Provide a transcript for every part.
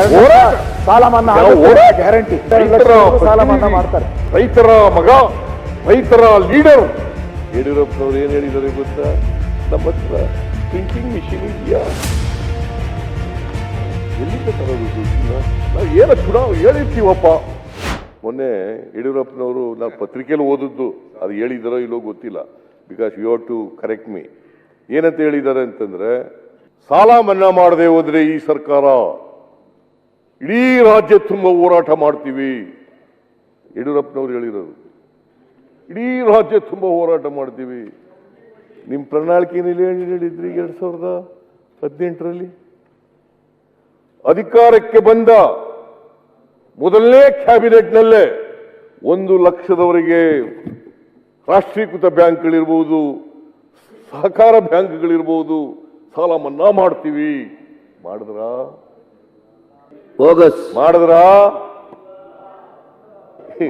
ಎರಡು ಸಾಲ ಮನ್ನಾ ಗ್ಯಾರಂಟಿ ಸಾಲ ಮನ್ನಾ ಮಾಡ್ತಾರೆ. ರೈತರ ಮಗ ರೈತರ ಲೀಡರ್. ಯಡಿಯೂರಪ್ಪನವ್ರು ಏನ್ ಹೇಳಿದ್ದಾರೆ ಗೊತ್ತಾ? ನಮ್ಮ ಹತ್ರ ಪ್ರಿಂಟಿಂಗ್ ಮಿಷಿನ್ ಇದೆಯಾ? ಎಲ್ಲಿಂದ ತರೋದು ನಾವು ಏನೋ ಚುನಾವ್ ಹೇಳಿರ್ತೀವಪ್ಪ? ಮೊನ್ನೆ ಯಡಿಯೂರಪ್ಪನವರು ನಾವು ಪತ್ರಿಕೆಯಲ್ಲಿ ಓದಿದ್ದು. ಅದು ಹೇಳಿದಾರೋ ಇಲ್ಲೋ ಗೊತ್ತಿಲ್ಲ. Because you have to correct me ಏನಂತ ಹೇಳಿದ್ದಾರೆ ಅಂತಂದ್ರೆ ಸಾಲ ಮನ್ನಾ ಮಾಡದೆ ಹೋದ್ರೆ ಈ ಸರ್ಕಾರ ಇಡೀ ರಾಜ್ಯ ತುಂಬ ಹೋರಾಟ ಮಾಡ್ತೀವಿ. ಯಡಿಯೂರಪ್ಪನವ್ರು ಹೇಳಿರೋದು. ಇಡೀ ರಾಜ್ಯ ತುಂಬ ಹೋರಾಟ ಮಾಡ್ತೀವಿ. ನಿಮ್ಮ ಪ್ರಣಾಳಿಕೆಯಲ್ಲಿ ಏನು ಹೇಳಿದ್ರಿ ಎರಡು ಸಾವಿರದ ಹದಿನೆಂಟರಲ್ಲಿ? ಅಧಿಕಾರಕ್ಕೆ ಬಂದ ಮೊದಲನೇ ಕ್ಯಾಬಿನೆಟ್ನಲ್ಲೇ ಒಂದು ಲಕ್ಷದವರೆಗೆ ರಾಷ್ಟ್ರೀಕೃತ ಬ್ಯಾಂಕ್ಗಳಿರ್ಬೋದು, ಸಹಕಾರ ಬ್ಯಾಂಕ್ಗಳಿರ್ಬೋದು ಸಾಲ ಮನ್ನಾ ಮಾಡ್ತೀವಿ. ಮಾಡಿದ್ರಾ? ಬೋಗಸ್ ಮಾಡಿದ್ರ?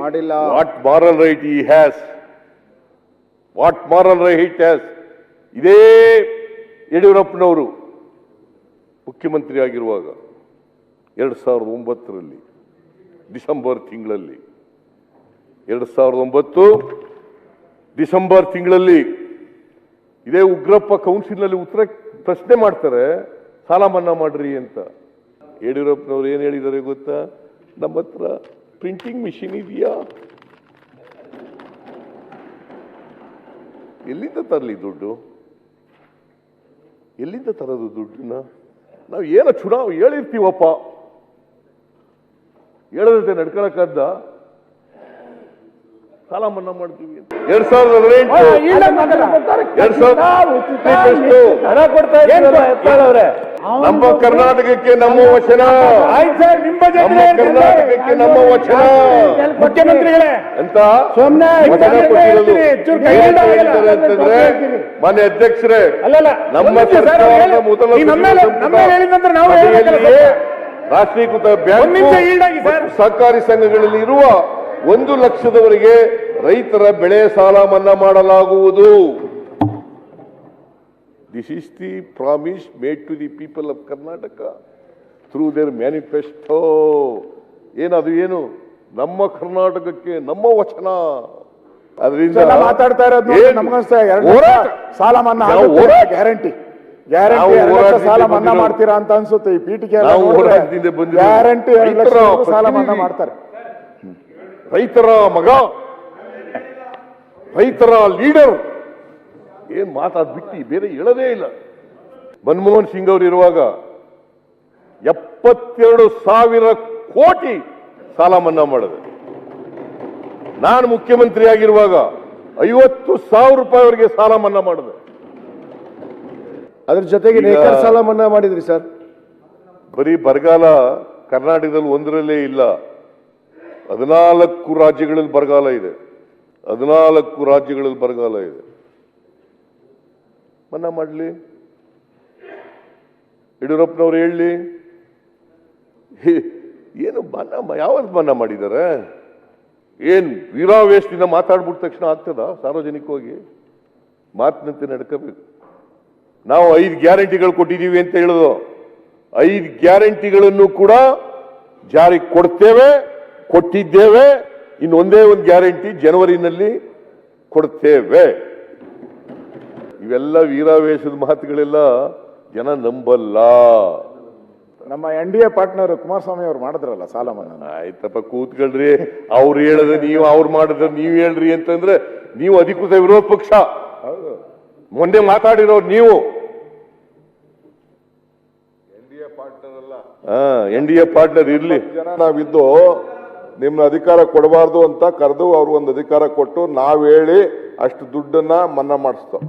ಮಾಡಿಲ್ಲ. ವಾಟ್ ಮಾರಲ್ ರೈಟ್ ಈ has what moral right has ಇದೇ ಯಡಿಯೂರಪ್ಪನವರು ಮುಖ್ಯಮಂತ್ರಿ ಆಗಿರುವಾಗ ಎರಡು ಸಾವಿರದ ಒಂಬತ್ತರಲ್ಲಿ ಡಿಸೆಂಬರ್ ತಿಂಗಳಲ್ಲಿ. ಎರಡು ಸಾವಿರದ ಒಂಬತ್ತು ಡಿಸೆಂಬರ್ ತಿಂಗಳಲ್ಲಿ ಇದೇ ಉಗ್ರಪ್ಪ ಕೌನ್ಸಿಲ್ನಲ್ಲಿ ಉತ್ತರ ಪ್ರಶ್ನೆ ಮಾಡ್ತಾರೆ ಸಾಲ ಮನ್ನಾ ಮಾಡ್ರಿ ಅಂತ. ಯಡಿಯೂರಪ್ಪನವ್ರು ಏನು ಹೇಳಿದ್ದಾರೆ ಗೊತ್ತಾ? ನಮ್ಮ ಹತ್ರ ಪ್ರಿಂಟಿಂಗ್ ಮಿಷಿನ್ ಇದೆಯಾ? ಎಲ್ಲಿಂದ ತರಲಿ ದುಡ್ಡು? ಎಲ್ಲಿಂದ ತರೋದು ದುಡ್ಡನ್ನ? ನಾವು ಏನೋ ಚುನಾವ್ ಹೇಳಿರ್ತೀವಪ್ಪ? ಹೇಳದಂತೆ ನಡ್ಕೊಳಕ್ಕದ್ದ ಸಾಲ ಮನ್ನಾ ಮಾಡ್ತೀವಿ. ಎರಡ್ ಸಾವಿರದ ಹದಿನೆಂಟು. ಎರಡ್ ಸಾವಿರದ ನಮ್ಮ ಕರ್ನಾಟಕಕ್ಕೆ ನಮ್ಮ ವಚನ. ಆಯ್ತು ಸರ್, ನಿಮ್ಮ ನಮ್ಮ ಕರ್ನಾಟಕಕ್ಕೆ ನಮ್ಮ ವಚನ. ಮುಖ್ಯಮಂತ್ರಿಗಳೇ. ಅಂತ ವಚನ ಕೊಟ್ಟಿರೋದು ಏನ್ ಆಗಲ್ಲ. ಅಂತಂದ್ರೆ ಮಾನ್ಯ ಅಧ್ಯಕ್ಷರೇ ನಮ್ಮ ಸರ್ಕಾರದ ಮೊದಲ ರಾಷ್ಟ್ರೀಕೃತ ಬ್ಯಾಂಕ್ ಸಹಕಾರಿ ಸಂಘಗಳಲ್ಲಿ ಇರುವ ಒಂದು ಲಕ್ಷದವರೆಗೆ ರೈತರ ಬೆಳೆ ಸಾಲ ಮನ್ನಾ ಮಾಡಲಾಗುವುದು. This is the promise made to the people of Karnataka through their manifesto ಏನದು ಏನು ನಮ್ಮ ಕರ್ನಾಟಕಕ್ಕೆ ನಮ್ಮ ವಚನ ಅದರಿಂದ ಇದೆಲ್ಲ ಮಾತಾಡ್ತಾ ಇರೋದು ನೋಡಿ ಏನ್ ನಮಗನ್ಸುತ್ತೆ ಎರಡು ಹೋರಾಟ. ಸಾಲ ಮನ್ನಾ ನಾವು ಹೋರಾಟ. ಗ್ಯಾರಂಟಿ ನಾವು ಗ್ಯಾರಂಟಿ ಎರಡು ಲಕ್ಷ ಹೋರಾಟದಿಂದ ಸಾಲ ಮನ್ನಾ ಬಂದಿರೋದು. ಮಾಡ್ತೀರಾ ಅಂತ ಅನ್ಸುತ್ತೆ ಈ ಪೀಠಿಕೆ ನಾವು ಹೋರಾಟದಿಂದ ಬಂದಿರೋದು. ಗ್ಯಾರಂಟಿ ಎರಡು ಲಕ್ಷ ರೈತರ ಸಾಲ ಮನ್ನಾ ಪ್ರತಿನಿಧಿ. ಮಾಡ್ತಾರೆ ರೈತರ ಮಗ ರೈತರ ಲೀಡರ್ ಏನ್ ಮಾತಾಡ್ಬಿಟ್ಟು ಬೇರೆ ಹೇಳದೇ ಇಲ್ಲ. ಮನಮೋಹನ್ ಸಿಂಗ್ ಅವರು ಇರುವಾಗ ಎಪ್ಪತ್ತೆರಡು ಸಾವಿರ ಕೋಟಿ ಸಾಲ ಮನ್ನಾ ಮಾಡಿದೆ ನಾನು ಮುಖ್ಯಮಂತ್ರಿ ಆಗಿರುವಾಗ ಐವತ್ತು ಸಾವಿರ ರೂಪಾಯಿವರೆಗೆ ಸಾಲ ಮನ್ನಾ ಮಾಡಿದೆ ಅದ್ರ ಜೊತೆಗೆ ಸಾಲ ಮನ್ನಾ ಮಾಡಿದ್ರಿ ಸರ್. ಬರೀ ಬರಗಾಲ ಕರ್ನಾಟಕದಲ್ಲಿ ಒಂದರಲ್ಲೇ ಇಲ್ಲ. ಹದಿನಾಲ್ಕು ರಾಜ್ಯಗಳಲ್ಲಿ ಬರಗಾಲ ಇದೆ. ಹದಿನಾಲ್ಕು ರಾಜ್ಯಗಳಲ್ಲಿ ಬರಗಾಲ ಇದೆ. ಮನ್ನಾ ಮಾಡಲಿ. ಯಡಿಯೂರಪ್ಪನವ್ರು ಹೇಳಲಿ ಏನು ಮನ್ನಾ ಯಾವತ್ತು ಮನ್ನಾ ಮಾಡಿದ್ದಾರೆ ಏನು ವೀರಾವೇಶದಿಂದ ಮಾತಾಡ್ಬಿಟ್ಟ ತಕ್ಷಣ ಆಗ್ತದ ಸಾರ್ವಜನಿಕವಾಗಿ? ಮಾತಿನಂತೆ ನಡ್ಕೋಬೇಕು. ನಾವು ಐದು ಗ್ಯಾರಂಟಿಗಳು ಕೊಟ್ಟಿದ್ದೀವಿ ಅಂತ ಹೇಳೋದು. ಐದು ಗ್ಯಾರಂಟಿಗಳನ್ನು ಕೂಡ ಜಾರಿಗೆ ಕೊಡ್ತೇವೆ, ಕೊಟ್ಟಿದ್ದೇವೆ ಇನ್ನೊಂದೇ ಒಂದು ಗ್ಯಾರಂಟಿ ಜನವರಿನಲ್ಲಿ ಕೊಡ್ತೇವೆ. ಇವೆಲ್ಲ ವೀರಾವೇಶದ ಮಾತುಗಳೆಲ್ಲ ಜನ ನಂಬಲ್ಲ. ನಮ್ಮ N D A partner Kumaraswamy ಅವ್ರು ಮಾಡಿದ್ರಲ್ಲ ಸಾಲ ಮನ್ನಾ ಆಯ್ತಪ್ಪ ಕೂತ್ಕೊಳ್ರಿ. ಅವ್ರು ಹೇಳದ ನೀವು ಅವ್ರು ಮಾಡಿದ್ರೆ ನೀವು ಹೇಳ್ರಿ ಅಂತಂದ್ರೆ ನೀವು ಅಧಿಕೃತ ವಿರೋಧ ಪಕ್ಷ. ಮೊನ್ನೆ ಮಾತಾಡಿರೋರು ನೀವು. ಎನ್ ಡಿ ಎ ಪಾರ್ಟ್ನರ್ ಇರ್ಲಿ. ಜನ ನಾವಿದ್ದು ನಿಮ್ನ ಅಧಿಕಾರ ಕೊಡಬಾರ್ದು ಅಂತ ಕರೆದು ಅವ್ರು ಒಂದು ಅಧಿಕಾರ ಕೊಟ್ಟು ನಾವ್ ಹೇಳಿ ಅಷ್ಟು ದುಡ್ಡನ್ನ ಮನ್ನಾ ಮಾಡಿಸ್ತಾವ್.